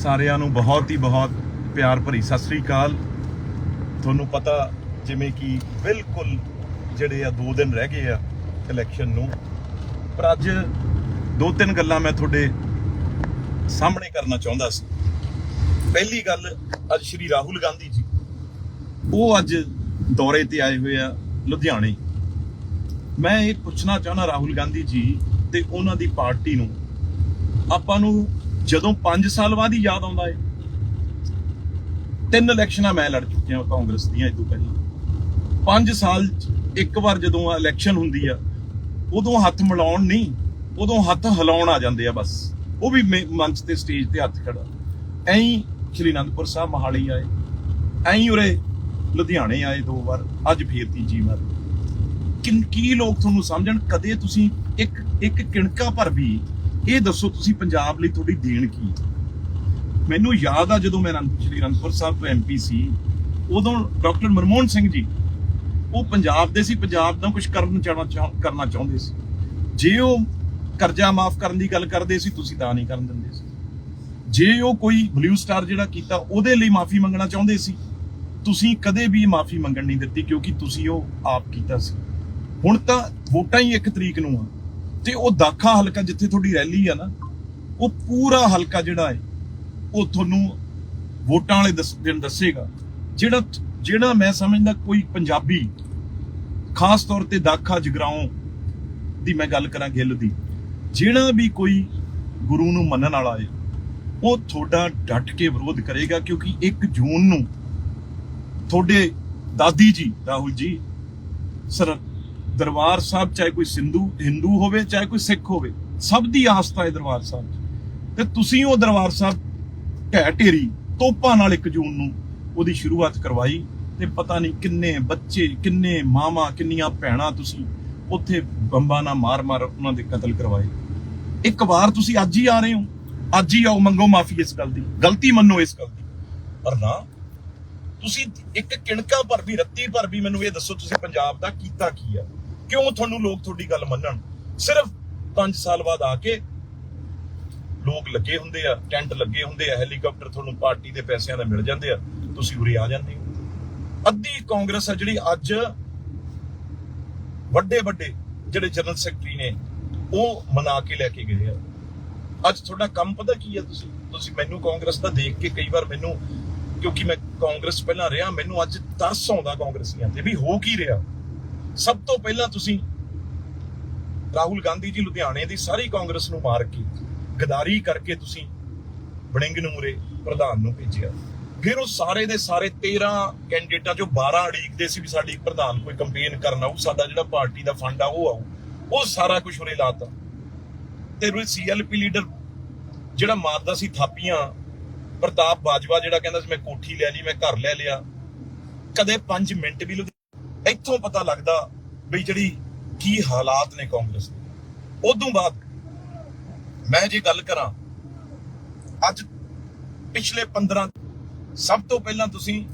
ਸਾਰਿਆਂ ਨੂੰ ਬਹੁਤ ਹੀ ਬਹੁਤ ਪਿਆਰ ਭਰੀ ਸਤਿ ਸ੍ਰੀ ਅਕਾਲ। ਤੁਹਾਨੂੰ ਪਤਾ ਜਿਵੇਂ ਕਿ ਬਿਲਕੁਲ ਜਿਹੜੇ ਆ 2 ਦਿਨ ਰਹਿ ਗਏ ਆ ਇਲੈਕਸ਼ਨ ਨੂੰ, ਪਰ ਅੱਜ ਦੋ ਤਿੰਨ ਗੱਲਾਂ ਮੈਂ ਤੁਹਾਡੇ ਸਾਹਮਣੇ ਕਰਨਾ ਚਾਹੁੰਦਾ ਸੀ। ਪਹਿਲੀ ਗੱਲ, ਅੱਜ ਸ਼੍ਰੀ ਰਾਹੁਲ ਗਾਂਧੀ ਜੀ, ਉਹ ਅੱਜ ਦੌਰੇ ਤੇ ਆਏ ਹੋਏ ਆ ਲੁਧਿਆਣੇ। ਮੈਂ ਇਹ ਪੁੱਛਣਾ ਚਾਹੁੰਦਾ ਰਾਹੁਲ ਗਾਂਧੀ ਜੀ ਤੇ ਉਹਨਾਂ ਦੀ ਪਾਰਟੀ ਨੂੰ। ਆਪਾਂ ਨੂੰ ਜਦੋਂ 5 ਸਾਲ ਬਾਅਦ ਹੀ ਯਾਦ ਆਉਂਦਾ ਏ। ਤਿੰਨ ਇਲੈਕਸ਼ਨਾਂ ਮੈਂ ਲੜ ਚੁੱਕਿਆ ਕਾਂਗਰਸ ਦੀਆਂ ਇਹ ਪਹਿਲਾਂ। 5 ਸਾਲ ਇੱਕ ਵਾਰ ਜਦੋਂ ਇਲੈਕਸ਼ਨ ਹੁੰਦੀ ਆ, ਉਦੋਂ ਹੱਥ ਮਿਲਾਉਣ ਨਹੀਂ, ਉਦੋਂ ਹੱਥ ਹਿਲਾਉਣ ਆ ਜਾਂਦੇ ਆ ਬਸ। ਉਹ ਵੀ ਮੇ- ਮੰਚ ਤੇ ਸਟੇਜ ਤੇ ਹੱਥ ਖੜਾ। ਐਂ ਸ਼੍ਰੀ ਅਨੰਦਪੁਰ ਸਾਹਿਬ ਮਹਾਲੀ ਆਏ। ਐਂ ਉਰੇ ਲੁਧਿਆਣੇ ਆਏ ਦੋ ਵਾਰ, ਅੱਜ ਫੇਰ ਤੀਜੀ ਵਾਰ। ਕਿਨ ਲੋਕ ਤੁਹਾਨੂੰ ਸਮਝਣ? ਕਦੇ ਤੁਸੀਂ ਇੱਕ ਇੱਕ ਕਿਣਕਾ ਭਰ ਵੀ ਇਹ ਦੱਸੋ ਤੁਸੀਂ ਪੰਜਾਬ ਲਈ ਤੁਹਾਡੀ ਦੇਣ ਕੀ ਹੈ? ਮੈਨੂੰ ਯਾਦ ਆ ਜਦੋਂ ਮੈਂ ਸ਼੍ਰੀ ਅਨੰਦਪੁਰ ਸਾਹਿਬ ਤੋਂ ਐਮਪੀ ਸੀ, ਉਦੋਂ ਡਾਕਟਰ ਮਨਮੋਹਨ ਸਿੰਘ ਜੀ, ਉਹ ਪੰਜਾਬ ਦੇ ਸੀ, ਪੰਜਾਬ ਦਾ ਕੁਝ ਕਰਨ ਚਾਹਣਾ ਚਾਹ- ਕਰਨਾ ਚਾਹੁੰਦੇ ਸੀ। ਜੇ ਉਹ ਕਰਜ਼ਾ ਮਾਫ ਕਰਨ ਦੀ ਗੱਲ ਕਰਦੇ ਸੀ, ਤੁਸੀਂ ਤਾਂ ਨਹੀਂ ਕਰਨ ਦਿੰਦੇ ਸੀ। ਜੇ ਉਹ ਕੋਈ ਬਲੂ ਸਟਾਰ ਜਿਹੜਾ ਕੀਤਾ, ਉਹਦੇ ਲਈ ਮਾਫੀ ਮੰਗਣਾ ਚਾਹੁੰਦੇ ਸੀ, ਤੁਸੀਂ ਕਦੇ ਵੀ ਮਾਫੀ ਮੰਗਣ ਨਹੀਂ ਦਿੱਤੀ, ਕਿਉਂਕਿ ਤੁਸੀਂ ਉਹ ਆਪ ਕੀਤਾ ਸੀ। ਹੁਣ ਤਾਂ ਵੋਟਾਂ ਹੀ ਇੱਕ ਤਰੀਕ ਨੂੰ ਆ। ਤੇ ਉਹ ਦਾਖਾ ਹਲਕਾ ਜਿੱਥੇ ਤੁਹਾਡੀ ਰੈਲੀ ਆ ਨਾ, ਉਹ ਪੂਰਾ ਹਲਕਾ ਜਿਹੜਾ ਹੈ, ਉਹ ਤੁਹਾਨੂੰ ਵੋਟਾਂ ਵਾਲੇ ਦੱਸ, ਦਿਨ ਦੱਸੇਗਾ। ਜਿਹੜਾ ਜਿਹੜਾ ਮੈਂ ਸਮਝਦਾ ਕੋਈ ਪੰਜਾਬੀ, ਖਾਸ ਤੌਰ ਤੇ ਦਾਖਾ ਜਗਰਾਉਂ ਦੀ ਮੈਂ ਗੱਲ ਕਰਾਂ ਗਿੱਲ ਦੀ, ਜਿਹੜਾ ਵੀ ਕੋਈ ਗੁਰੂ ਨੂੰ ਮੰਨਣ ਵਾਲਾ ਹੈ, ਉਹ ਤੁਹਾਡਾ ਡਟ ਕੇ ਵਿਰੋਧ ਕਰੇਗਾ ਕਿਉਂਕਿ 1 ਜੂਨ ਨੂੰ ਤੁਹਾਡੇ ਦਾਦੀ ਜੀ, ਰਾਹੁਲ ਜੀ, ਸਰ ਦਰਬਾਰ ਸਾਹਿਬ, ਚਾਹੇ ਕੋਈ ਸਿੰਧੂ, ਹਿੰਦੂ ਹੋਵੇ, ਚਾਹੇ ਕੋਈ ਸਿੱਖ ਹੋਵੇ, ਸਭ ਦੀ ਆਸਥਾ ਹੈ ਦਰਬਾਰ ਸਾਹਿਬ 'ਚ। ਤੇ ਤੁਸੀਂ ਉਹ ਦਰਬਾਰ ਸਾਹਿਬ ਢਹਿ ਢੇਰੀ, ਤੋਪਾਂ ਨਾਲ 1 ਜੂਨ ਨੂੰ ਉਹਦੀ ਸ਼ੁਰੂਆਤ ਕਰਵਾਈ ਤੇ ਪਤਾ ਨਹੀਂ ਕਿੰਨੇ ਬੱਚੇ, ਕਿੰਨੇ ਮਾਵਾਂ, ਕਿੰਨੀਆਂ ਭੈਣਾਂ ਤੁਸੀਂ ਉੱਥੇ ਬੰਬਾਂ ਨਾਲ ਮਾਰ-ਮਾਰ ਉਹਨਾਂ ਦੇ ਕਤਲ ਕਰਵਾਏ। ਇੱਕ ਵਾਰ ਤੁਸੀਂ ਅੱਜ ਹੀ ਆ ਰਹੇ ਹੋ। ਅੱਜ ਹੀ ਆਓ, ਮੰਗੋ ਮਾਫੀ ਇਸ ਗੱਲ ਦੀ। ਗਲਤੀ ਮੰਨੋ ਇਸ ਗੱਲ ਦੀ। ਪਰ ਨਾ, ਤੁਸੀਂ ਇੱਕ ਕਿਣਕਾ ਭਰ ਵੀ, ਰੱਤੀ ਭਰ ਵੀ ਮੈਨੂੰ ਇਹ ਦੱਸੋ, ਤੁਸੀਂ ਪੰਜਾਬ ਦਾ ਕੀਤਾ ਕੀ ਆ? ਕਿਉਂ ਤੁਹਾਨੂੰ ਲੋਕ ਤੁਹਾਡੀ ਗੱਲ ਮੰਨਣ? ਸਿਰਫ 5 ਸਾਲ ਬਾਅਦ ਆ ਕੇ ਲੋਕ ਲੱਗੇ ਹੁੰਦੇ ਆ, ਟੈਂਟ ਲੱਗੇ ਹੁੰਦੇ ਆ, ਹੈਲੀਕਾਪਟਰ ਤੁਹਾਨੂੰ ਪਾਰਟੀ ਦੇ ਪੈਸਿਆਂ ਦਾ ਮਿਲ ਜਾਂਦੇ ਆ, ਤੁਸੀਂ ਉਰੇ ਆ ਜਾਂਦੇ ਹੋ। ਅੱਧੀ ਕਾਂਗਰਸ ਆ ਜਿਹੜੀ ਅੱਜ ਵੱਡੇ ਵੱਡੇ ਜਿਹੜੇ ਜਨਰਲ ਸੈਕਟਰੀ ਨੇ, ਉਹ ਮਨਾ ਕੇ ਲੈ ਕੇ ਗਏ ਆ। ਅੱਜ ਤੁਹਾਡਾ ਕੰਮ ਪਤਾ ਕੀ ਹੈ ਤੁਸੀਂ? ਤੁਸੀਂ ਮੈਨੂੰ ਕਾਂਗਰਸ ਦਾ ਦੇਖ ਕੇ ਕਈ ਵਾਰ ਮੈਨੂੰ, ਕਿਉਂਕਿ ਮੈਂ ਕਾਂਗਰਸ ਪਹਿਲਾਂ ਰਿਹਾ, ਮੈਨੂੰ ਅੱਜ ਤਰਸ ਆਉਂਦਾ ਕਾਂਗਰਸੀਆਂ ਤੇ ਵੀ ਹੋ ਕੀ ਰਿਹਾ। ਸਭ ਤੋਂ ਪਹਿਲਾਂ ਤੁਸੀਂ ਰਾਹੁਲ ਗਾਂਧੀ ਜੀ ਲੁਧਿਆਣੇ ਦੀ ਸਾਰੀ ਕਾਂਗਰਸ ਨੂੰ ਮਾਰ ਕੇ, ਗਦਾਰੀ ਕਰਕੇ ਤੁਸੀਂ ਬੜਿੰਗ ਨੂੰ ਮੁਰੇ ਪ੍ਰਧਾਨ ਨੂੰ ਭੇਜਿਆ। ਫਿਰ ਉਹ ਸਾਰੇ ਦੇ ਸਾਰੇ 13 ਕੈਂਡੀਡੇਟਾਂ ਚੋਂ 12 ਅੜੀਕਦੇ ਸੀ ਵੀ ਸਾਡੀ ਪ੍ਰਧਾਨ ਕੋਈ ਕੰਪੇਨ ਕਰਨ ਆਊ, ਸਾਡਾ ਜਿਹੜਾ ਪਾਰਟੀ ਦਾ ਫੰਡ ਆ, ਉਹ ਆਊ, ਉਹ ਸਾਰਾ ਕੁਝ ਉਰੇ ਲਾਤਾ ਤੇ ਉਹ ਸੀਐਲਪੀ ਲੀਡਰ ਜਿਹੜਾ ਮਾਰਦਾ ਸੀ ਥਾਪੀਆਂ, ਪ੍ਰਤਾਪ ਬਾਜਵਾ ਜਿਹੜਾ ਕਹਿੰਦਾ ਸੀ, ਮੈਂ ਕੋਠੀ ਲੈ ਲਈ, ਮੈਂ ਘਰ ਲੈ ਲਿਆ। ਕਦੇ 5 ਮਿੰਟ ਵੀ ਲੁਧਿ- ਇੱਥੋਂ ਪਤਾ ਲੱਗਦਾ ਵੀ ਜਿਹੜੀ ਕੀ ਹਾਲਾਤ ਨੇ ਕਾਂਗਰਸ ਦੇ। ਉਦੋਂ ਬਾਅਦ ਮੈਂ ਜੇ ਗੱਲ ਕਰਾਂ, ਅੱਜ ਪਿਛਲੇ 15 ਸਭ ਤੋਂ ਪਹਿਲਾਂ ਤੁਸੀਂ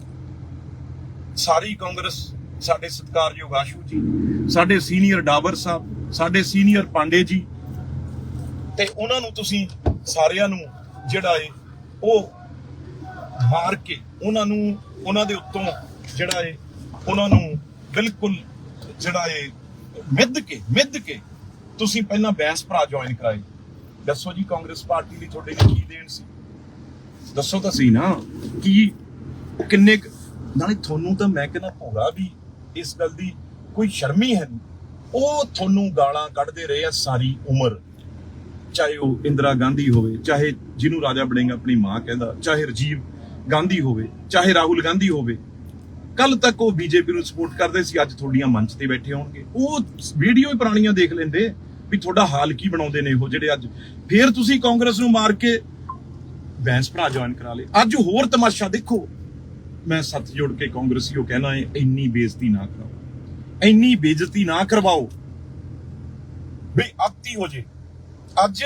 ਸਾਰੀ ਕਾਂਗਰਸ, ਸਾਡੇ ਸਤਿਕਾਰਯੋਗ ਆਸ਼ੂ ਜੀ, ਸਾਡੇ ਸੀਨੀਅਰ ਡਾਬਰ ਸਾਹਿਬ, ਸਾਡੇ ਸੀਨੀਅਰ ਪਾਂਡੇ ਜੀ ਤੇ ਉਹਨਾਂ ਨੂੰ ਤੁਸੀਂ ਸਾਰਿਆਂ ਨੂੰ ਜਿਹੜਾ ਏ ਉਹ ਮਾਰ ਕੇ ਉਹਨਾਂ ਨੂੰ, ਉਹਨਾਂ ਦੇ ਉੱਤੋਂ ਜਿਹੜਾ ਏ ਉਹਨਾਂ ਨੂੰ ਬਿਲਕੁਲ ਜਿਹੜਾ ਏ ਮਿੱਧ ਕੇ ਮਿੱਧ ਕੇ ਤੁਸੀਂ ਪਹਿਲਾਂ ਬੈਂਸ ਭਰਾ ਜੁਆਇਨ ਕਰਾਏ। ਦੱਸੋ ਜੀ, ਕਾਂਗਰਸ ਪਾਰਟੀ ਲਈ ਤੁਹਾਡੇ ਲਈ ਕੀ ਦੇਣ ਸੀ? ਦੱਸੋ ਤਾਂ ਸੀ ਨਾ ਕੀ ਕਿੰਨੇ ਨਾਲੇ ਤੁਹਾਨੂੰ ਤਾਂ ਮੈਂ ਕਹਿੰਦਾ ਭੋਰਾ ਵੀ ਇਸ ਗੱਲ ਦੀ ਕੋਈ ਸ਼ਰਮੀ ਹੈ ਉਹ ਤੁਹਾਨੂੰ ਗਾਲਾਂ ਕੱਢਦੇ ਰਹੇ ਆ ਸਾਰੀ ਉਮਰ। ਚਾਹੇ ਉਹ ਇੰਦਰਾ ਗਾਂਧੀ ਹੋਵੇ, ਚਾਹੇ ਜਿਹਨੂੰ ਰਾਜਾ ਬੜਿੰਗ ਆਪਣੀ ਮਾਂ ਕਹਿੰਦਾ, ਚਾਹੇ ਰਜੀਵ ਗਾਂਧੀ ਹੋਵੇ, ਚਾਹੇ ਰਾਹੁਲ ਗਾਂਧੀ ਹੋਵੇ। ਕੱਲ ਤੱਕ ਉਹ ਬੀਜੇਪੀ ਨੂੰ ਸਪੋਰਟ ਕਰਦੇ ਸੀ, ਅੱਜ ਤੁਹਾਡੀਆਂ ਮੰਚ ਤੇ ਬੈਠੇ ਹੋਣਗੇ। ਉਹ ਵੀਡੀਓ ਹੀ ਪੁਰਾਣੀਆਂ ਦੇਖ ਲੈਂਦੇ ਵੀ ਤੁਹਾਡਾ ਹਾਲ ਕੀ ਬਣਾਉਂਦੇ ਨੇ ਉਹ ਜਿਹੜੇ ਅੱਜ। ਫੇਰ ਤੁਸੀਂ ਕਾਂਗਰਸ ਨੂੰ ਮਾਰ ਕੇ ਬੈਂਸ ਭਰਾ ਜੁਆਇਨ ਕਰਾ ਲਏ। ਅੱਜ ਹੋਰ ਤਮਾਸ਼ਾ ਦੇਖੋ। ਮੈਂ ਸੱਤ ਜੋੜ ਕੇ ਕਾਂਗਰਸੀਓ ਕਹਿਣਾ ਹੈ, ਇੰਨੀ ਬੇਇੱਜ਼ਤੀ ਨਾ ਕਰਾਓ। ਇੰਨੀ ਬੇਇੱਜ਼ਤੀ ਨਾ ਕਰਵਾਓ ਵੀ ਅੱਤੀ ਹੋ ਜੇ। ਅੱਜ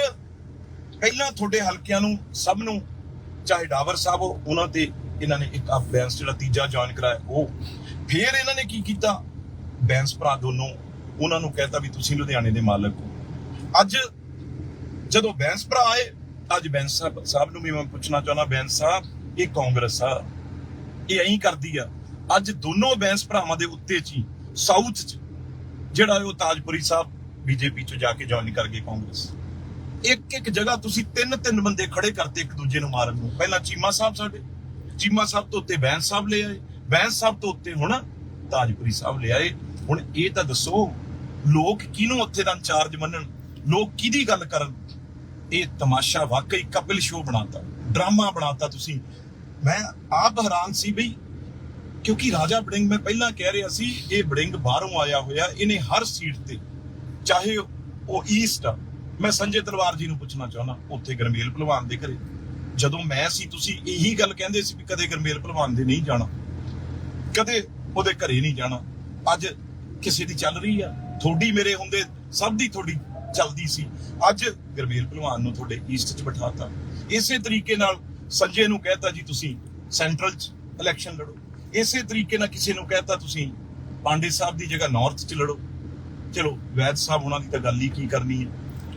ਪਹਿਲਾਂ ਤੁਹਾਡੇ ਹਲਕਿਆਂ ਨੂੰ ਸਭ ਨੂੰ, ਚਾਹੇ ਡਾਵਰ ਸਾਹਿਬ ਹੋ, ਉਹਨਾਂ ਤੇ ਇਹਨਾਂ ਨੇ ਇੱਕ ਆਪ ਬੈਂਸ ਜਿਹੜਾ ਤੀਜਾ ਜੁਆਇਨ ਕਰਾਇਆ, ਉਹ ਫਿਰ ਇਹਨਾਂ ਨੇ ਕੀ ਕੀਤਾ? ਬੈਂਸ ਭਰਾ ਦੋਨੋਂ ਉਹਨਾਂ ਨੂੰ ਕਹਿਤਾ ਵੀ ਤੁਸੀਂ ਲੁਧਿਆਣੇ ਦੇ ਮਾਲਕ ਹੋ। ਅੱਜ ਜਦੋਂ ਬੈਂਸ ਭਰਾ ਆਏ, ਅੱਜ ਬੈਂਸ ਸਾਹਿਬ ਸਾਹਿਬ ਨੂੰ ਵੀ ਮੈਂ ਪੁੱਛਣਾ ਚਾਹੁੰਦਾ, ਬੈਂਸ ਸਾਹਿਬ, ਇਹ ਕਾਂਗਰਸ ਆ, ਇਹ ਐਂ ਕਰਦੀ ਆ, ਅੱਜ ਦੋਨੋਂ ਬੈਂਸ ਭਰਾਵਾਂ ਦੇ ਉੱਤੇ ਚ ਸਾਊਥ ਚ, ਜਿਹੜਾ ਉਹ ਤਾਜਪੁਰੀ ਸਾਹਿਬ, ਬੀਜੇਪੀ ਚ ਜਾ ਕੇ ਜੁਆਇਨ ਕਰ ਗਏ ਕਾਂਗਰਸ। ਇੱਕ ਇੱਕ ਜਗ੍ਹਾ ਤੁਸੀਂ ਤਿੰਨ ਤਿੰਨ ਬੰਦੇ ਖੜੇ ਕਰਤੇ ਇੱਕ ਦੂਜੇ ਨੂੰ ਮਾਰਨ ਨੂੰ। ਪਹਿਲਾਂ ਚੀਮਾ ਸਾਹਿਬ ਸਾਡੇ ਚੀਮਾ ਸਾਹਿਬ ਤੋਂ ਉੱਤੇ ਬੈਂਸ ਸਾਹਿਬ ਲੈ ਆਏ ਬੈਂਸ ਸਾਹਿਬ ਤੋਂ ਉੱਤੇ ਹੁਣ ਤਾਜਪੁਰੀ ਸਾਹਿਬ ਲੈ ਆਏ। ਹੁਣ ਇਹ ਤਾਂ ਦੱਸੋ, ਲੋਕ ਕਿਹਨੂੰ ਉੱਥੇ ਦਾ ਇੰਚਾਰਜ ਮੰਨਣ? ਲੋਕ ਕਿਹਦੀ ਗੱਲ ਕਰਨ? ਇਹ ਤਮਾਸ਼ਾ ਵਾਕਈ ਕਪਿਲ ਸ਼ੋਅ ਬਣਾਤਾ, ਡਰਾਮਾ ਬਣਾਤਾ ਤੁਸੀਂ। ਮੈਂ ਆਪ ਹੈਰਾਨ ਸੀ ਬਈ, ਕਿਉਂਕਿ ਰਾਜਾ ਬੜਿੰਗ ਮੈਂ ਪਹਿਲਾਂ ਕਹਿ ਰਿਹਾ ਸੀ, ਇਹ ਬੜਿੰਗ ਬਾਹਰੋਂ ਆਇਆ ਹੋਇਆ, ਇਹਨੇ ਹਰ ਸੀਟ ਤੇ, ਚਾਹੇ ਉਹ ਈਸਟ ਆ। ਮੈਂ ਸੰਜੇ ਤਲਵਾਰ ਜੀ ਨੂੰ ਪੁੱਛਣਾ ਚਾਹੁੰਦਾ, ਉੱਥੇ ਗਰਮੇਲ ਭਲਵਾਨ ਦੇ ਘਰੇ। ਜਦੋਂ ਮੈਂ ਸੀ, ਤੁਸੀਂ ਇਹੀ ਗੱਲ ਕਹਿੰਦੇ ਸੀ ਵੀ ਕਦੇ ਗਰਮੇਲ ਭਲਵਾਨ ਦੇ ਨਹੀਂ ਜਾਣਾ। ਕਦੇ ਉਹਦੇ ਘਰੇ ਨਹੀਂ ਜਾਣਾ। ਅੱਜ ਕਿਸੇ ਦੀ ਚੱਲ ਰਹੀ ਆ। ਥੋੜੀ ਮੇਰੇ ਹੁੰਦੇ, ਸਭ ਦੀ ਥੋੜੀ ਚੱਲਦੀ ਸੀ। ਅੱਜ ਗਰਮੇਲ ਭਲਵਾਨ ਨੂੰ ਤੁਹਾਡੇ ਈਸਟ 'ਚ ਬਿਠਾਤਾ। ਇਸੇ ਤਰੀਕੇ ਨਾਲ ਸੰਜੇ ਨੂੰ ਕਹਿਤਾ ਜੀ, ਤੁਸੀਂ ਸੈਂਟਰਲ 'ਚ ਇਲੈਕਸ਼ਨ ਲੜੋ। ਇਸੇ ਤਰੀਕੇ ਨਾਲ ਕਿਸੇ ਨੂੰ ਕਹਿਤਾ, ਤੁਸੀਂ ਪਾਂਡੇ ਸਾਹਿਬ ਦੀ ਜਗ੍ਹਾ ਨਾਰਥ 'ਚ ਲੜੋ। ਚਲੋ, ਵੈਦ ਸਾਹਿਬ ਉਹਨਾਂ ਦੀ ਤਾਂ ਗੱਲ ਹੀ ਕੀ ਕਰਨੀ ਹੈ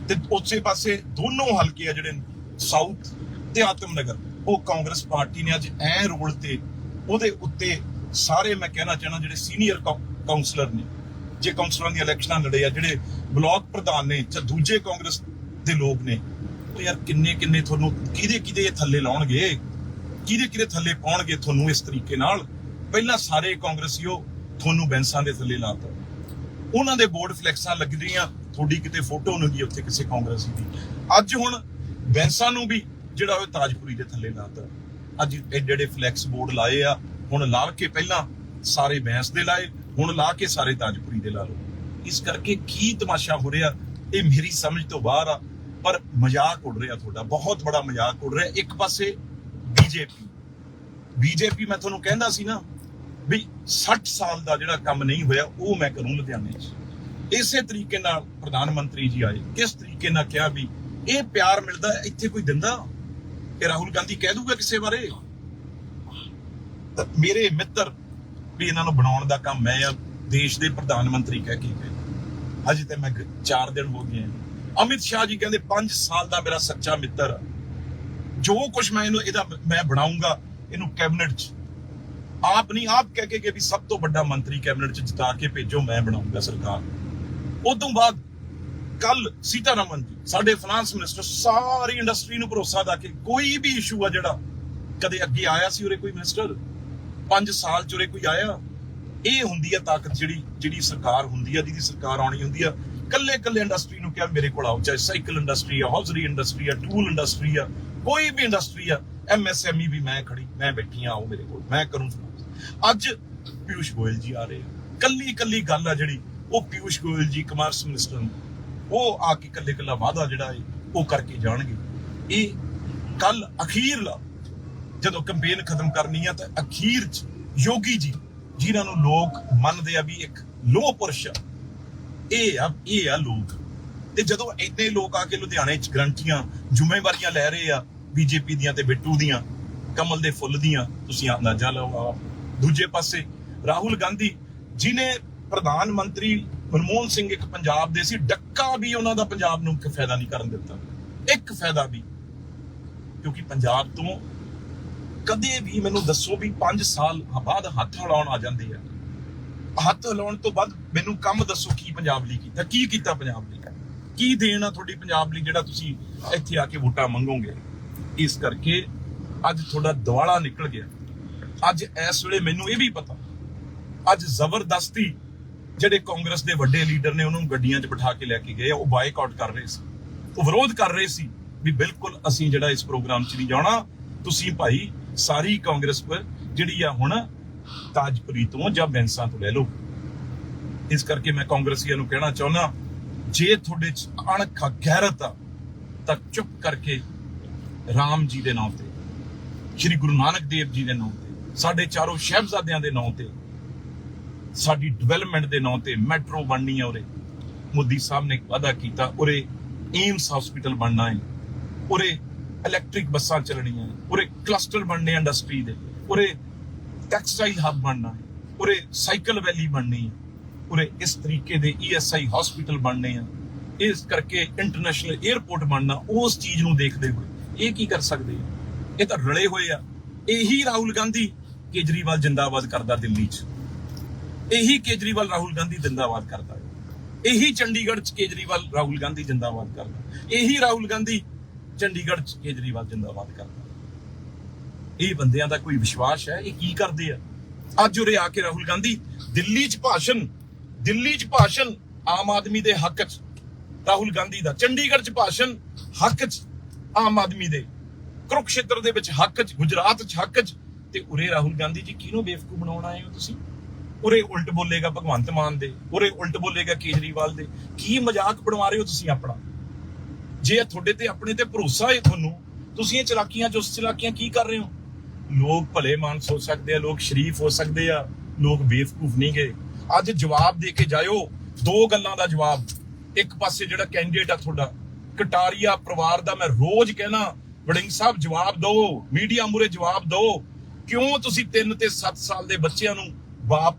ਤੇ ਉਸੇ ਪਾਸੇ ਦੋਨੋਂ ਹਲਕੇ ਆ ਜਿਹੜੇ ਸਾਊਥ ਤੇ ਆਤਮਨਗਰ ਉਹ ਕਾਂਗਰਸ ਪਾਰਟੀ ਨੇ ਅੱਜ ਐ ਰੋਲ ਤੇ ਉਹਦੇ ਉੱਤੇ ਸਾਰੇ ਮੈਂ ਕਹਿਣਾ ਚਾਹਣਾ ਜਿਹੜੇ ਸੀਨੀਅਰ ਕਾਉਂਸਲਰ ਨੇ, ਜੇ ਕਾਉਂਸਲਰਾਂ ਦੀਆਂ ਇਲੈਕਸ਼ਨਾਂ ਲੜੇ ਆ, ਜਿਹੜੇ ਬਲਾਕ ਪ੍ਰਧਾਨ ਨੇ ਜਾਂ ਦੂਜੇ ਕਾਂਗਰਸ ਦੇ ਲੋਕ ਨੇ, ਉਹ ਯਾਰ ਕਿੰਨੇ ਕਿੰਨੇ ਤੁਹਾਨੂੰ ਕਿਹਦੇ ਕਿਹਦੇ ਇਹ ਥੱਲੇ ਲਾਉਣਗੇ? ਕਿਹਦੇ ਕਿਹਦੇ ਥੱਲੇ ਪਾਉਣਗੇ ਤੁਹਾਨੂੰ ਇਸ ਤਰੀਕੇ ਨਾਲ? ਪਹਿਲਾਂ ਸਾਰੇ ਕਾਂਗਰਸੀਓ ਤੁਹਾਨੂੰ ਬੈਂਸਾਂ ਦੇ ਥੱਲੇ ਲਾਤਾ। ਉਹਨਾਂ ਦੇ ਬੋਰਡ ਫਲੈਕਸਾਂ ਲੱਗ ਰਹੀਆਂ ਤੁਹਾਡੀ ਕਿਤੇ ਫੋਟੋ ਨਹੀਂ ਗਈ ਉੱਥੇ ਕਿਸੇ ਕਾਂਗਰਸੀ ਦੀ। ਅੱਜ ਹੁਣ ਬੈਂਸਾਂ ਨੂੰ ਵੀ ਜਿਹੜਾ ਉਹ ਤਾਜਪੁਰੀ ਦੇ ਥੱਲੇ ਲਾਤਾ ਅੱਜ ਇਹ ਜਿਹੜੇ ਫਲੈਕਸ ਬੋਰਡ ਲਾਏ ਆ। ਹੁਣ ਲਾ ਕੇ ਪਹਿਲਾਂ ਸਾਰੇ ਬੈਂਸ ਦੇ ਲਾਏ, ਹੁਣ ਲਾ ਕੇ ਸਾਰੇ ਤਾਜਪੁਰੀ ਦੇ ਲਾ ਲਓ। ਇਸ ਕਰਕੇ ਕੀ ਤਮਾਸ਼ਾ ਹੋ ਰਿਹਾ, ਇਹ ਮੇਰੀ ਸਮਝ ਤੋਂ ਬਾਹਰ ਆ। ਪਰ ਮਜ਼ਾਕ ਉੱਡ ਰਿਹਾ ਤੁਹਾਡਾ, ਬਹੁਤ ਬੜਾ ਮਜ਼ਾਕ ਉੱਡ ਰਿਹਾ। ਇੱਕ ਪਾਸੇ ਬੀਜੇਪੀ। ਬੀਜੇਪੀ ਮੈਂ ਤੁਹਾਨੂੰ ਕਹਿੰਦਾ ਸੀ ਨਾ ਵੀ 60 ਸਾਲ ਦਾ ਜਿਹੜਾ ਕੰਮ ਨਹੀਂ ਹੋਇਆ, ਉਹ ਮੈਂ ਕਰੂੰ ਲੁਧਿਆਣੇ 'ਚ। ਇਸੇ ਤਰੀਕੇ ਨਾਲ ਪ੍ਰਧਾਨ ਮੰਤਰੀ ਜੀ ਆਏ। ਕਿਸ ਤਰੀਕੇ ਨਾਲ ਕਿਹਾ ਵੀ ਇਹ ਪਿਆਰ ਮਿਲਦਾ, ਇੱਥੇ ਕੋਈ ਦਿੰਦਾ? ਇਹ ਰਾਹੁਲ ਗਾਂਧੀ ਕਹਿ ਦੂਗਾ ਕਿਸੇ ਬਾਰੇ? ਮੇਰੇ ਮਿੱਤਰ, ਵੀ ਇਹਨਾਂ ਨੂੰ ਬਣਾਉਣ ਦਾ ਕੰਮ ਮੈਂ ਦੇਸ਼ ਦੇ ਪ੍ਰਧਾਨ ਮੰਤਰੀ ਕਹਿ ਕੇ ਗਏ। ਅਜੇ ਤੇ ਮੈਂ 4 ਦਿਨ ਹੋ ਗਏ ਅਮਿਤ ਸ਼ਾਹ ਜੀ ਕਹਿੰਦੇ 5 ਸਾਲ ਦਾ ਮੇਰਾ ਸੱਚਾ ਮਿੱਤਰ। ਆ। ਜੋ ਕੁਝ ਮੈਂ ਇਹਨੂੰ, ਇਹਦਾ ਮੈਂ ਬਣਾਉਂਗਾ ਇਹਨੂੰ ਕੈਬਨਿਟ 'ਚ। ਆਪ ਨਹੀਂ, ਆਪ ਕਹਿ ਕੇ ਕਿ ਵੀ ਸਭ ਤੋਂ ਵੱਡਾ ਮੰਤਰੀ ਕੈਬਨਿਟ 'ਚ ਜਿਤਾ ਕੇ ਭੇਜੋ, ਮੈਂ ਬਣਾਉਂਗਾ ਸਰਕਾਰ। ਉਦੋਂ ਬਾਅਦ ਕੱਲ ਸੀਤਾਰਮਨ ਜੀ, ਸਾਡੇ ਫਾਈਨਾਂਸ ਮਿਨਿਸਟਰ ਸਾਰੀ ਇੰਡਸਟਰੀ ਨੂੰ ਭਰੋਸਾ ਦਾ ਕਿ ਕੋਈ ਵੀ ਇਸ਼ੂ ਆ ਜਿਹੜਾ ਕਦੇ ਅੱਗੇ ਆਇਆ ਸੀ ਉਰੇ ਕੋਈ ਮਿਨਿਸਟਰ 5 ਸਾਲ ਚ ਉਰੇ ਕੋਈ ਆਇਆ, ਇਹ ਹੁੰਦੀ ਆ ਤਾਕਤ ਜਿਹੜੀ ਜਿਹੜੀ ਸਰਕਾਰ ਹੁੰਦੀ ਆ, ਜਿਹਦੀ ਸਰਕਾਰ ਆਉਣੀ ਹੁੰਦੀ ਆ। ਕੱਲੇ ਕੱਲੇ ਇੰਡਸਟਰੀ ਨੂੰ ਕਿਹਾ, ਮੇਰੇ ਕੋਲ ਆਓ, ਚਾਹੇ ਸਾਈਕਲ ਇੰਡਸਟਰੀ ਆ ਹੌਜ਼ਰੀ ਇੰਡਸਟਰੀ ਆ ਟੂਲ ਇੰਡਸਟਰੀ ਆ, ਕੋਈ ਵੀ ਇੰਡਸਟਰੀ ਆ ਐਮਐਸਐਮਈ ਵੀ ਮੈਂ ਖੜੀ, ਮੈਂ ਬੈਠੀ ਆ, ਆਓ ਮੇਰੇ ਕੋਲ, ਮੈਂ ਕਰੂੰ ਅੱਜ ਪਿਊਸ਼ ਗੋਇਲ ਜੀ ਆ ਰਹੇ ਆ। ਕੱਲੀ ਕੱਲੀ ਗੱਲ ਆ ਜਿਹੜੀ, ਉਹ ਪਿਊਸ਼ ਗੋਇਲ ਜੀ ਕਮਰਸ ਮਿਨਿਸਟਰ ਨੂੰ। ਉਹ ਆ ਕੇ ਇਕੱਲੇ ਇਕੱਲਾ ਵਾਅਦਾ ਜਿਹੜਾ ਹੈ ਉਹ ਕਰਕੇ ਜਾਣਗੇ। ਇਹ ਕੱਲ ਅਖੀਰਲਾ ਜਦੋਂ ਕੰਪੇਨ ਖਤਮ ਕਰਨੀ ਆ ਤਾਂ ਅਖੀਰ ਚ ਯੋਗੀ ਜੀ, ਜਿਨ੍ਹਾਂ ਨੂੰ ਲੋਕ ਮੰਨਦੇ ਆ ਵੀ ਇੱਕ ਲੋਹ ਪੁਰਸ਼ ਆ, ਇਹ ਆ ਇਹ ਆ ਲੋਕ। ਤੇ ਜਦੋਂ ਇੰਨੇ ਲੋਕ ਆ ਕੇ ਲੁਧਿਆਣੇ ਚ ਗਰੰਟੀਆਂ ਜ਼ਿੰਮੇਵਾਰੀਆਂ ਲੈ ਰਹੇ ਆ, ਬੀਜੇਪੀ ਦੀਆਂ ਤੇ ਬਿੱਟੂ ਦੀਆਂ, ਕਮਲ ਦੇ ਫੁੱਲ ਦੀਆਂ, ਤੁਸੀਂ ਅੰਦਾਜ਼ਾ ਲਾਓ ਦੂਜੇ ਪਾਸੇ ਰਾਹੁਲ ਗਾਂਧੀ, ਜਿਨੇ ਪ੍ਰਧਾਨ ਮੰਤਰੀ ਮਨਮੋਹਨ ਸਿੰਘ ਇੱਕ ਪੰਜਾਬ ਦੇ ਸੀ, ਡੱਕਾ ਵੀ ਉਹਨਾਂ ਦਾ ਪੰਜਾਬ ਨੂੰ ਇੱਕ ਫਾਇਦਾ ਨਹੀਂ ਕਰਨ ਦਿੱਤਾ। ਇੱਕ ਫਾਇਦਾ ਵੀ, ਕਿਉਂਕਿ ਪੰਜਾਬ ਤੋਂ ਕਦੇ ਵੀ ਮੈਨੂੰ ਦੱਸੋ ਵੀ 5 ਸਾਲ ਬਾਅਦ ਹੱਥ ਹਿਲਾਉਣ ਆ ਜਾਂਦੇ ਆ। ਹੱਥ ਹਿਲਾਉਣ ਤੋਂ ਬਾਅਦ ਮੈਨੂੰ ਕੰਮ ਦੱਸੋ ਕੀ ਪੰਜਾਬ ਲਈ ਕੀਤਾ, ਕੀ ਕੀਤਾ ਪੰਜਾਬ ਲਈ? ਕੀ ਦੇਣਾ ਤੁਹਾਡੀ ਪੰਜਾਬ ਲਈ ਜਿਹੜਾ ਤੁਸੀਂ ਇੱਥੇ ਆ ਕੇ ਵੋਟਾਂ ਮੰਗੋਗੇ? ਇਸ ਕਰਕੇ ਅੱਜ ਤੁਹਾਡਾ ਦਿਵਾਲਾ ਨਿਕਲ ਗਿਆ। ਅੱਜ ਇਸ ਵੇਲੇ ਮੈਨੂੰ ਇਹ ਵੀ ਪਤਾ, ਅੱਜ ਜ਼ਬਰਦਸਤੀ ਜਿਹੜੇ ਕਾਂਗਰਸ ਦੇ ਵੱਡੇ ਲੀਡਰ ਨੇ ਉਹਨੂੰ ਗੱਡੀਆਂ 'ਚ ਬਿਠਾ ਕੇ ਲੈ ਕੇ ਗਏ ਆ, ਉਹ ਬਾਈਕਾਟ ਕਰ ਰਹੇ ਸੀ। ਉਹ ਵਿਰੋਧ ਕਰ ਰਹੇ ਸੀ ਵੀ ਬਿਲਕੁਲ ਅਸੀਂ ਜਿਹੜਾ ਇਸ ਪ੍ਰੋਗਰਾਮ 'ਚ ਨਹੀਂ ਜਾਣਾ। ਤੁਸੀਂ ਭਾਈ ਸਾਰੀ ਕਾਂਗਰਸ ਪਰ ਜਿਹੜੀ ਆ ਹੁਣ ਤਾਜਪੁਰੀ ਤੋਂ ਜਾਂ ਬੈਂਸਾਂ ਤੋਂ ਲੈ ਲਓ। ਇਸ ਕਰਕੇ ਮੈਂ ਕਾਂਗਰਸੀਆਂ ਨੂੰ ਕਹਿਣਾ ਚਾਹੁੰਦਾ ਜੇ ਤੁਹਾਡੇ 'ਚ ਅਣਖ ਗੈਰਤ ਆ ਤਾਂ ਚੁੱਪ ਕਰਕੇ ਰਾਮ ਜੀ ਦੇ ਨਾਮ ਤੇ ਸ਼੍ਰੀ ਗੁਰੂ ਨਾਨਕ ਦੇਵ ਜੀ ਦੇ ਨਾਮ ਤੇ ਸਾਡੇ ਚਾਰੋਂ ਸ਼ਹਿਬਜ਼ਾਦਿਆਂ ਦੇ ਨਾਮ ਤੇ ਸਾਡੀ ਡਿਵੈਲਪਮੈਂਟ ਦੇ ਨਾਂ ਤੇ ਮੈਟਰੋ ਬਣਨੀ ਹੈ ਉਰੇ। ਮੋਦੀ ਸਾਹਿਬ ਨੇ ਵਾਅਦਾ ਕੀਤਾ, ਉਰੇ ਏਮਸ ਹਸਪੀਟਲ ਬਣਨਾ ਹੈ ਉਰੇ ਇਲੈਕਟ੍ਰਿਕ ਬੱਸਾਂ ਚੱਲਣੀਆਂ ਉਰੇ ਕਲਸਟਰ ਬਣਨੇ ਇੰਡਸਟਰੀ ਦੇ। ਉਰੇ ਟੈਕਸਟਾਈਲ ਹੱਬ ਬਣਨਾ ਹੈ ਉਰੇ ਸਾਈਕਲ ਵੈਲੀ ਬਣਨੀ ਹੈ ਉਰੇ ਇਸ ਤਰੀਕੇ ਦੇ ਈਐਸਆਈ ਹਸਪੀਟਲ ਬਣਨੇ ਆ। ਇਸ ਕਰਕੇ ਇੰਟਰਨੈਸ਼ਨਲ 에ਅਰਪੋਰਟ ਬਣਨਾ, ਉਸ ਚੀਜ਼ ਨੂੰ ਦੇਖਦੇ ਹੋਏ। ਇਹ ਕੀ ਕਰ ਸਕਦੇ ਆ? ਇਹ ਤਾਂ ਰਲੇ ਹੋਏ ਆ। ਇਹੀ ਰਾਹੁਲ ਗਾਂਧੀ ਕੇਜਰੀਵਾਲ ਜਿੰਦਾਬਾਦ ਕਰਦਾ ਦਿੱਲੀ 'ਚ। ਇਹੀ ਕੇਜਰੀਵਾਲ ਰਾਹੁਲ ਗਾਂਧੀ ਜਿੰਦਾਬਾਦ ਕਰਦਾ ਹੈ। ਇਹੀ ਚੰਡੀਗੜ੍ਹ 'ਚ ਕੇਜਰੀਵਾਲ ਰਾਹੁਲ ਗਾਂਧੀ ਜਿੰਦਾਬਾਦ ਕਰਦਾ ਇਹੀ ਰਾਹੁਲ ਗਾਂਧੀ ਚੰਡੀਗੜ੍ਹ 'ਚ ਕੇਜਰੀਵਾਲ ਜਿੰਦਾਬਾਦ ਕਰਦਾ ਇਹ ਬੰਦਿਆਂ ਦਾ ਕੋਈ ਵਿਸ਼ਵਾਸ ਹੈ? ਇਹ ਕੀ ਕਰਦੇ ਆ? ਅੱਜ ਉਰੇ ਆ ਕੇ ਰਾਹੁਲ ਗਾਂਧੀ ਦਿੱਲੀ 'ਚ ਭਾਸ਼ਣ, ਦਿੱਲੀ 'ਚ ਭਾਸ਼ਣ ਆਮ ਆਦਮੀ ਦੇ ਹੱਕ 'ਚ। ਰਾਹੁਲ ਗਾਂਧੀ ਦਾ ਚੰਡੀਗੜ੍ਹ 'ਚ ਭਾਸ਼ਣ ਹੱਕ 'ਚ, ਆਮ ਆਦਮੀ ਦੇ। ਕੁਰੂਕਸ਼ੇਤਰ ਦੇ ਵਿੱਚ ਹੱਕ 'ਚ, ਗੁਜਰਾਤ 'ਚ ਹੱਕ 'ਚ। ਤੇ ਉਰੇ ਰਾਹੁਲ ਗਾਂਧੀ ਜੀ, ਕਿਹਨੂੰ ਬੇਵਕੂਫ ਬਣਾਉਣ ਆਏ ਹੋ ਤੁਸੀਂ? ਉਰੇ ਉਲਟ ਬੋਲੇਗਾ ਭਗਵੰਤ ਮਾਨ ਦੇ, ਉਰੇ ਉਲਟ ਬੋਲੇਗਾ ਕੇਜਰੀਵਾਲ ਦੇ। ਕੀ ਮਜ਼ਾਕ ਬਣਵਾ ਰਹੇ ਹੋ ਤੁਸੀਂ ਆਪਣਾ? ਜੇ ਇਹ ਤੁਹਾਡੇ ਤੇ ਆਪਣੇ ਤੇ ਭਰੋਸਾ ਹੈ ਤੁਹਾਨੂੰ, ਤੁਸੀਂ ਇਹ ਚਲਾਕੀਆਂ ਚੁਸ ਚਲਾਕੀਆਂ ਕੀ ਕਰ ਰਹੇ ਹੋ? ਲੋਕ ਭਲੇ ਮਾਨਸ ਹੋ ਸਕਦੇ ਆ, ਲੋਕ ਸ਼ਰੀਫ ਹੋ ਸਕਦੇ ਆ, ਲੋਕ ਬੇਵਕੂਫ ਨਹੀਂ ਗਏ ਅੱਜ ਜਵਾਬ ਦੇ ਕੇ ਜਾਇਓ, ਦੋ ਗੱਲਾਂ ਦਾ ਜਵਾਬ। ਇੱਕ ਪਾਸੇ ਜਿਹੜਾ ਕੈਂਡੀਡੇਟ ਆ ਤੁਹਾਡਾ, ਕਟਾਰੀਆ ਪਰਿਵਾਰ ਦਾ ਮੈਂ ਰੋਜ਼ ਕਹਿਣਾ, ਵੜਿੰਗ ਸਾਹਿਬ ਜਵਾਬ ਦਿਓ, ਮੀਡੀਆ ਮੂਰੇ ਜਵਾਬ ਦਿਓ। ਕਿਉਂ ਤੁਸੀਂ 3 ਤੇ 7 ਸਾਲ ਦੇ ਬੱਚਿਆਂ ਨੂੰ ਬਾਪ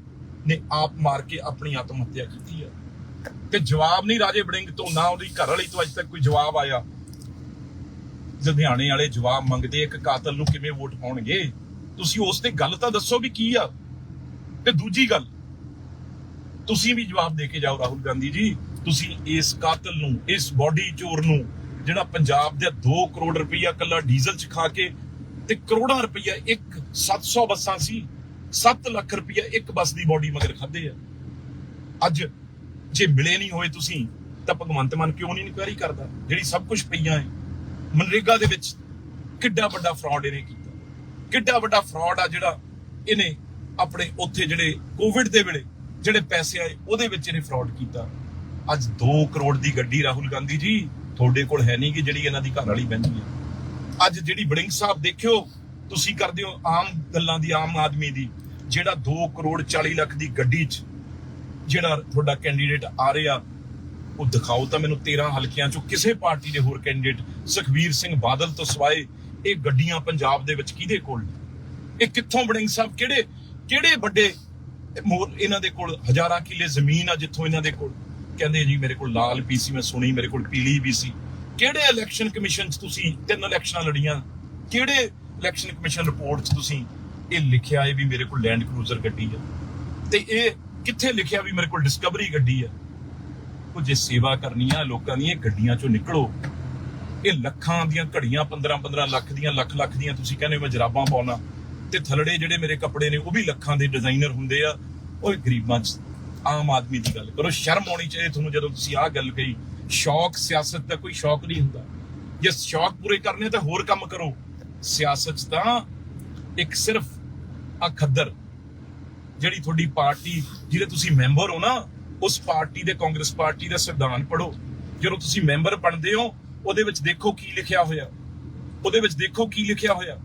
ਨੇ ਆਪ ਮਾਰ ਕੇ ਆਪਣੀ ਆਤਮ ਹੱਤਿਆ ਕੀਤੀ ਹੈ ਤੇ ਜਵਾਬ ਨਹੀਂ ਰਾਜੇ ਬੜਿੰਗ ਤੋਂ, ਨਾ ਉਹਦੀ ਘਰ ਵਾਲੀ ਤੋਂ ਅੱਜ ਤੱਕ ਕੋਈ ਜਵਾਬ ਆਇਆ। ਲੁਧਿਆਣੇ ਵਾਲੇ ਜਵਾਬ ਮੰਗਦੇ ਇੱਕ ਕਾਤਲ ਨੂੰ ਕਿਵੇਂ ਵੋਟ ਪਾਉਣਗੇ? ਤੁਸੀਂ ਉਸ ਤੇ ਗੱਲ ਤਾਂ ਦੱਸੋ ਵੀ ਕੀ ਆ। ਤੇ ਦੂਜੀ ਗੱਲ, ਤੁਸੀਂ ਵੀ ਜਵਾਬ ਦੇ ਕੇ ਜਾਓ ਰਾਹੁਲ ਗਾਂਧੀ ਜੀ। ਤੁਸੀਂ ਇਸ ਕਾਤਲ ਨੂੰ, ਇਸ ਬਾਡੀ ਚੋਰ ਨੂੰ, ਜਿਹੜਾ ਪੰਜਾਬ ਦੇ 2 ਕਰੋੜ ਰੁਪਈਆ ਕੱਲਾ ਡੀਜ਼ਲ ਚ ਖਾ ਕੇ ਤੇ ਕਰੋੜਾਂ ਰੁਪਈਆ ਇੱਕ 700 ਬੱਸਾਂ ਸੀ 7 ਲੱਖ ਰੁਪਈਆ ਇੱਕ ਬੱਸ ਦੀ ਬਾਡੀ ਮਗਰ ਖਾਦੇ ਆ। ਅੱਜ ਜੇ ਮਿਲੇ ਨਹੀਂ ਹੋਏ ਤੁਸੀਂ, ਤਾਂ ਭਗਵੰਤ ਮਾਨ ਕਿਉਂ ਨਹੀਂ ਇਨਕੁਆਇਰੀ ਕਰਦਾ? ਜਿਹੜੀ ਸਭ ਕੁਝ ਪਈਆਂ ਹੈ ਮਨਰੇਗਾ ਦੇ ਵਿੱਚ ਕਿੱਡਾ ਵੱਡਾ ਫਰਾਡ ਇਹਨੇ ਕੀਤਾ। ਕਿੱਡਾ ਵੱਡਾ ਫਰਾਡ ਆ ਜਿਹੜਾ ਇਹਨੇ ਆਪਣੇ ਉੱਥੇ ਜਿਹੜੇ ਕੋਵਿਡ ਦੇ ਵੇਲੇ ਜਿਹੜੇ ਪੈਸੇ ਆਏ, ਉਹਦੇ ਵਿੱਚ ਇਹਨੇ ਫਰਾਡ ਕੀਤਾ। ਅੱਜ 2 ਕਰੋੜ ਦੀ ਗੱਡੀ ਰਾਹੁਲ ਗਾਂਧੀ ਜੀ ਤੁਹਾਡੇ ਕੋਲ ਹੈ ਨਹੀਂ ਕਿ ਜਿਹੜੀ ਇਹਨਾਂ ਦੀ ਘਰ ਵਾਲੀ ਬਹਿੰਦੀ ਹੈ ਅੱਜ ਜਿਹੜੀ ਬੜਿੰਗ ਸਾਹਿਬ ਦੇਖਿਓ, ਤੁਸੀਂ ਕਰਦੇ ਹੋ ਆਮ ਗੱਲਾਂ ਦੀ, ਆਮ ਆਦਮੀ ਦੀ। ਜਿਹੜਾ 2 ਕਰੋੜ 40 ਲੱਖ ਦੀ ਗੱਡੀ 'ਚ ਜਿਹੜਾ ਤੁਹਾਡਾ ਕੈਂਡੀਡੇਟ ਆ ਰਿਹਾ, ਉਹ ਦਿਖਾਓ ਤਾਂ ਮੈਨੂੰ 13 ਹਲਕਿਆਂ ਚੋਂ ਕਿਸੇ ਪਾਰਟੀ ਦੇ ਹੋਰ ਕੈਂਡੀਡੇਟ ਸੁਖਵੀਰ ਸਿੰਘ ਬਾਦਲ ਤੋਂ ਸਵਾਏ ਇਹ ਗੱਡੀਆਂ ਪੰਜਾਬ ਦੇ ਵਿੱਚ ਕਿਹਦੇ ਕੋਲ ਇਹ ਕਿੱਥੋਂ ਬੜਿੰਗ ਸਾਹਿਬ? ਕਿਹੜੇ ਕਿਹੜੇ ਵੱਡੇ ਇਹਨਾਂ ਦੇ ਕੋਲ ਹਜ਼ਾਰਾਂ ਕਿੱਲੇ ਜ਼ਮੀਨ ਆ ਜਿੱਥੋਂ ਇਹਨਾਂ ਦੇ ਕੋਲ? ਕਹਿੰਦੇ ਜੀ ਮੇਰੇ ਕੋਲ ਲਾਲ ਪੀਸੀ ਮੈਂ ਸੁਣੀ ਮੇਰੇ ਕੋਲ ਪੀਲੀ ਵੀ ਸੀ। ਕਿਹੜੇ ਇਲੈਕਸ਼ਨ ਕਮਿਸ਼ਨ 'ਚ ਤੁਸੀਂ ਤਿੰਨ ਇਲੈਕਸ਼ਨਾਂ ਲੜੀਆਂ? ਕਿਹੜੇ ਇਲੈਕਸ਼ਨ ਕਮਿਸ਼ਨ ਰਿਪੋਰਟ 'ਚ ਤੁਸੀਂ ਇਹ ਲਿਖਿਆ ਹੈ ਵੀ ਮੇਰੇ ਕੋਲ ਲੈਂਡ ਕਰੂਜ਼ਰ ਗੱਡੀ ਹੈ ਤੇ ਇਹ ਕਿੱਥੇ ਲਿਖਿਆ ਵੀ ਮੇਰੇ ਕੋਲ ਡਿਸਕਵਰੀ ਗੱਡੀ ਹੈ ਉਹ ਜੇ ਸੇਵਾ ਕਰਨੀ ਆ, ਲੋਕਾਂ ਦੀਆਂ ਗੱਡੀਆਂ ਚੋਂ ਨਿਕਲੋ। ਇਹ ਲੱਖਾਂ ਦੀਆਂ ਘੜੀਆਂ 15 15 ਲੱਖ ਦੀਆਂ, ਲੱਖ ਲੱਖ ਦੀਆਂ, ਤੁਸੀਂ ਕਹਿੰਦੇ ਹੋ ਮੈਂ ਜਰਾਬਾਂ ਪਾਉਣਾ। ਤੇ ਥਲੜੇ ਜਿਹੜੇ ਮੇਰੇ ਕੱਪੜੇ ਨੇ, ਉਹ ਵੀ ਲੱਖਾਂ ਦੇ ਡਿਜ਼ਾਈਨਰ ਹੁੰਦੇ ਆ। ਉਹ ਗਰੀਬਾਂ 'ਚ, ਆਮ ਆਦਮੀ ਦੀ ਗੱਲ ਕਰੋ। ਸ਼ਰਮ ਆਉਣੀ ਚਾਹੀਦੀ ਤੁਹਾਨੂੰ ਜਦੋਂ ਤੁਸੀਂ ਆਹ ਗੱਲ ਕਹੀ। ਸ਼ੌਕ ਸਿਆਸਤ ਦਾ ਕੋਈ ਸ਼ੌਕ ਨਹੀਂ ਹੁੰਦਾ। ਜੇ ਸ਼ੌਕ ਪੂਰੇ ਕਰਨੇ ਤਾਂ ਹੋਰ ਕੰਮ ਕਰੋ। ਸਿਆਸਤ 'ਚ ਤਾਂ ਇੱਕ ਸਿਰਫ ਆ ਖੱਦਰ, ਜਿਹੜੀ ਤੁਹਾਡੀ ਪਾਰਟੀ, ਜਿਹਦੇ ਤੁਸੀਂ ਮੈਂਬਰ ਹੋ ਨਾ, ਉਸ ਪਾਰਟੀ ਦੇ ਕਾਂਗਰਸ ਪਾਰਟੀ ਦਾ ਸੰਵਿਧਾਨ ਪੜੋ ਜਦੋਂ ਤੁਸੀਂ ਮੈਂਬਰ ਬਣਦੇ ਹੋ, ਉਹਦੇ ਵਿੱਚ ਦੇਖੋ ਕੀ ਲਿਖਿਆ ਹੋਇਆ। ਉਹਦੇ ਵਿੱਚ ਦੇਖੋ ਕੀ ਲਿਖਿਆ ਹੋਇਆ।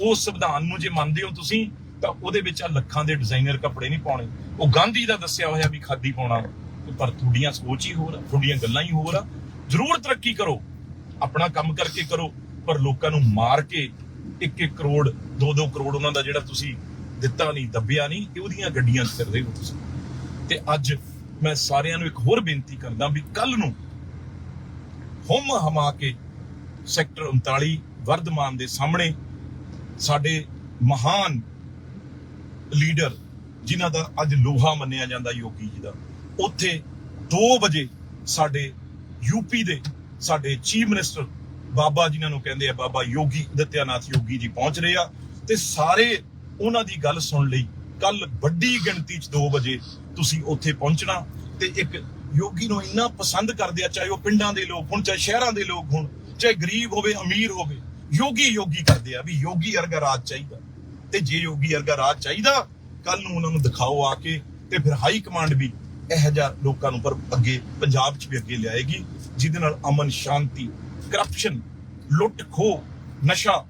ਉਸ ਸੰਵਿਧਾਨ ਨੂੰ ਜੇ ਮੰਨਦੇ ਹੋ ਤੁਸੀਂ, ਤਾਂ ਉਹਦੇ ਵਿੱਚ ਆ ਲੱਖਾਂ ਦੇ ਡਿਜ਼ਾਈਨਰ ਕੱਪੜੇ ਨਹੀਂ ਪਾਉਣੇ। ਉਹ ਗਾਂਧੀ ਦਾ ਦੱਸਿਆ ਹੋਇਆ ਵੀ ਖਾਦੀ ਪਾਉਣਾ। ਪਰ ਤੁਹਾਡੀਆਂ ਸੋਚ ਹੀ ਹੋਰ ਆ, ਤੁਹਾਡੀਆਂ ਗੱਲਾਂ ਹੀ ਹੋਰ ਆ। ਜ਼ਰੂਰ ਤਰੱਕੀ ਕਰੋ। ਆਪਣਾ ਕੰਮ ਕਰਕੇ ਕਰੋ। ਪਰ ਲੋਕਾਂ ਨੂੰ ਮਾਰ ਕੇ 1-1 ਕਰੋੜ 2-2 ਕਰੋੜ ਉਹਨਾਂ ਦਾ ਜਿਹੜਾ ਤੁਸੀਂ ਦਿੱਤਾ ਨਹੀਂ, ਦੱਬਿਆ ਨਹੀਂ ਇਹ ਉਹਦੀਆਂ ਗੱਡੀਆਂ 'ਚ ਰਹੇ ਹੋ ਤੁਸੀਂ। ਤੇ ਅੱਜ ਮੈਂ ਸਾਰਿਆਂ ਨੂੰ ਇੱਕ ਹੋਰ ਬੇਨਤੀ ਕਰਦਾ ਵੀ ਕੱਲ ਨੂੰ ਹੁਮ ਹਮਾ ਕੇ ਸੈਕਟਰ 39 ਵਰਧਮਾਨ ਦੇ ਸਾਹਮਣੇ ਸਾਡੇ ਮਹਾਨ ਲੀਡਰ, ਜਿਨ੍ਹਾਂ ਦਾ ਅੱਜ ਲੋਹਾ ਮੰਨਿਆ ਜਾਂਦਾ ਯੋਗੀ ਜੀ ਦਾ, ਉੱਥੇ 2 ਵਜੇ ਸਾਡੇ ਯੂਪੀ ਦੇ ਸਾਡੇ ਚੀਫ ਮਿਨਿਸਟਰ ਬਾਬਾ ਜਿਨ੍ਹਾਂ ਨੂੰ ਕਹਿੰਦੇ ਆ, ਬਾਬਾ ਯੋਗੀ ਦਿੱਤਿਆਨਾਥ ਯੋਗੀ ਜੀ ਪਹੁੰਚ ਰਹੇ ਆ ਤੇ ਸਾਰੇ ਉਹਨਾਂ ਦੀ ਗੱਲ ਸੁਣ ਲਈ। ਕੱਲ ਵੱਡੀ ਗਿਣਤੀ ਚ 2 ਵਜੇ ਤੁਸੀਂ ਉੱਥੇ ਪਹੁੰਚਣਾ ਤੇ ਇੱਕ ਯੋਗੀ ਨੂੰ ਇੰਨਾ ਪਸੰਦ ਕਰਦੇ ਆ, ਚਾਹੇ ਉਹ ਪਿੰਡਾਂ ਦੇ ਲੋਕ ਹੋਣ, ਚਾਹੇ ਸ਼ਹਿਰਾਂ ਦੇ ਲੋਕ ਹੋਣ, ਚਾਹੇ ਗਰੀਬ ਹੋਵੇ, ਅਮੀਰ ਹੋਵੇ, ਯੋਗੀ ਯੋਗੀ ਕਰਦੇ ਆ ਵੀ ਯੋਗੀ ਵਰਗਾ ਰਾਜ ਚਾਹੀਦਾ। ਤੇ ਜੇ ਯੋਗੀ ਵਰਗਾ ਰਾਜ ਚਾਹੀਦਾ ਕੱਲ ਨੂੰ ਉਹਨਾਂ ਨੂੰ ਦਿਖਾਓ ਆ ਕੇ ਤੇ ਫਿਰ ਹਾਈ ਕਮਾਂਡ ਵੀ ਇਹੋ ਜਿਹਾ ਲੋਕਾਂ ਨੂੰ ਪਰ ਅੱਗੇ, ਪੰਜਾਬ 'ਚ ਵੀ ਅੱਗੇ ਲਿਆਏਗੀ, ਜਿਹਦੇ ਨਾਲ ਅਮਨ, ਸ਼ਾਂਤੀ ਕਰਪਸ਼ਨ ਲੁੱਟ ਖੋ ਨਸ਼ਾ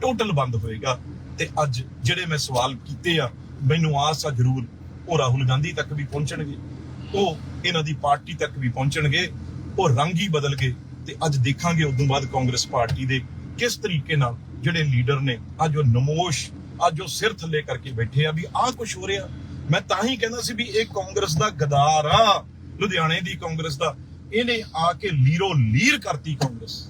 ਟੋਟਲ ਬੰਦ ਹੋਏਗਾ। ਤੇ ਅੱਜ ਜਿਹੜੇ ਮੈਂ ਸਵਾਲ ਕੀਤੇ ਆ, ਮੈਨੂੰ ਆਸ ਆ ਜ਼ਰੂਰ ਉਹ ਰਾਹੁਲ ਗਾਂਧੀ ਤੱਕ ਵੀ ਪਹੁੰਚਣਗੇ, ਉਹ ਇਹਨਾਂ ਦੀ ਪਾਰਟੀ ਤੱਕ ਵੀ ਪਹੁੰਚਣਗੇ, ਉਹ ਰੰਗ ਹੀ ਬਦਲ ਗਏ ਤੇ ਅੱਜ ਦੇਖਾਂਗੇ ਉਦੋਂ ਬਾਅਦ ਕਾਂਗਰਸ ਪਾਰਟੀ ਦੇ ਕਿਸ ਤਰੀਕੇ ਨਾਲ ਜਿਹੜੇ ਲੀਡਰ ਨੇ, ਅੱਜ ਉਹ ਨਮੋਸ਼, ਅੱਜ ਉਹ ਸਿਰ ਥੱਲੇ ਕਰਕੇ ਬੈਠੇ ਆ ਵੀ ਆਹ ਕੁਝ ਹੋ ਰਿਹਾ। ਮੈਂ ਤਾਂ ਹੀ ਕਹਿੰਦਾ ਸੀ ਵੀ ਇਹ ਕਾਂਗਰਸ ਦਾ ਗਦਾਰ ਆ, ਲੁਧਿਆਣੇ ਦੀ ਕਾਂਗਰਸ ਦਾ, ਇਹਨੇ ਆ ਕੇ ਲੀਰੋ ਲੀਰ ਕਰਤੀ ਕਾਂਗਰਸ।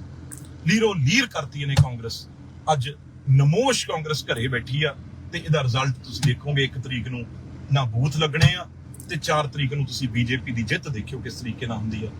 ਲੀਰੋ ਲੀਰ ਕਰਤੀ ਇਹਨੇ ਕਾਂਗਰਸ। ਅੱਜ ਨਮੋਸ਼ ਕਾਂਗਰਸ ਘਰੇ ਬੈਠੀ ਆ ਤੇ ਇਹਦਾ ਰਿਜ਼ਲਟ ਤੁਸੀਂ ਦੇਖੋਗੇ 1 ਤਰੀਕ ਨੂੰ ਨਾ ਬੂਥ ਲੱਗਣੇ ਆ ਤੇ 4 ਤਰੀਕ ਨੂੰ ਤੁਸੀਂ ਬੀਜੇਪੀ ਦੀ ਜਿੱਤ ਦੇਖਿਓ ਕਿਸ ਤਰੀਕੇ ਨਾਲ ਹੁੰਦੀ ਆ।